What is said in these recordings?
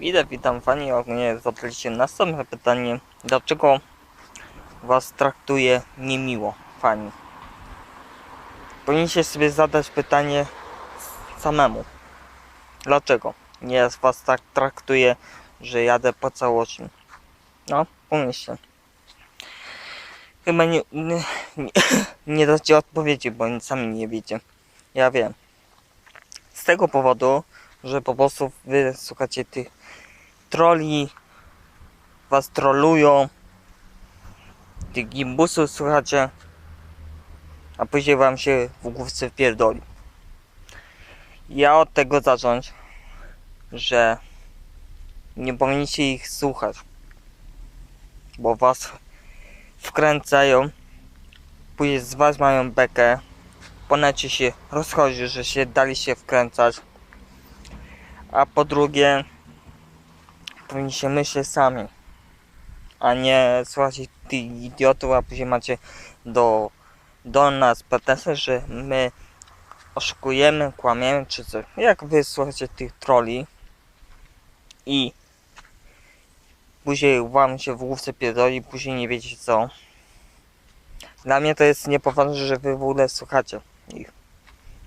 Witam, witam Pani. Ogólnie zadaliście następne pytanie. Dlaczego Was traktuje niemiło Pani? Powinniście sobie zadać pytanie samemu. Dlaczego? Nie Was tak traktuje, że jadę po całości. No, pomyślcie. Chyba nie, nie, nie, nie dacie odpowiedzi, bo sami nie wiecie. Ja wiem. Z tego powodu, że po prostu wy słuchacie tych troli, was trolują, tych gimbusów słuchacie, a później wam się w główce wpierdoli. Ja od tego zacząć, że nie powinniście ich słuchać, bo was wkręcają, później z was mają bekę, po necie się rozchodzi, że się dali się wkręcać, a po drugie powinniście myśleć sami, a nie słuchać tych idiotów, a później macie do, do nas pretensje, że my oszukujemy, kłamiemy czy coś. Jak wy słuchacie tych troli i później wam się w główce pierdoli, później nie wiecie co. Dla mnie to jest niepoważne, że wy w ogóle słuchacie ich.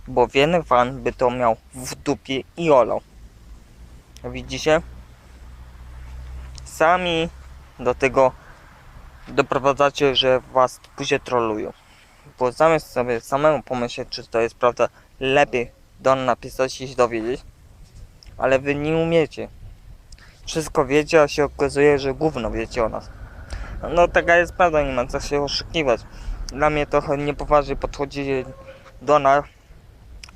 Bo wiele fan by to miał w dupie i olał. Widzicie? Sami do tego doprowadzacie, że was później trolują. Bo zamiast sobie samemu pomyśleć, czy to jest prawda, lepiej do napisać i się dowiedzieć. Ale wy nie umiecie. Wszystko wiecie, a się okazuje, że gówno wiecie o nas. No taka jest prawda, nie ma co się oszukiwać. Dla mnie trochę niepoważnie podchodzi do nas,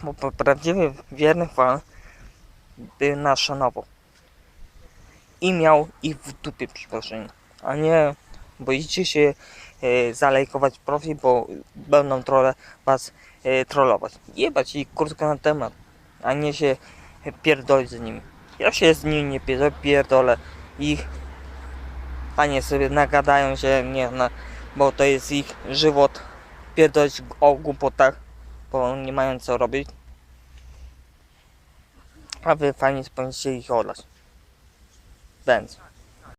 bo prawdziwy wierny fan nas szanował. I miał ich w dupie przeproszenie. A nie boicie się e, zalajkować profil, bo będą trolle was e, trollować. Jebać ich kurtkę na temat, a nie się pierdolić z nimi. Ja się z nimi nie pierdolę, pierdolę ich, a nie sobie nagadają się, nie, na, bo to jest ich żywot, pierdolić o głupotach, bo nie mają co robić. A wy fajnie powinniście ich olać. Więc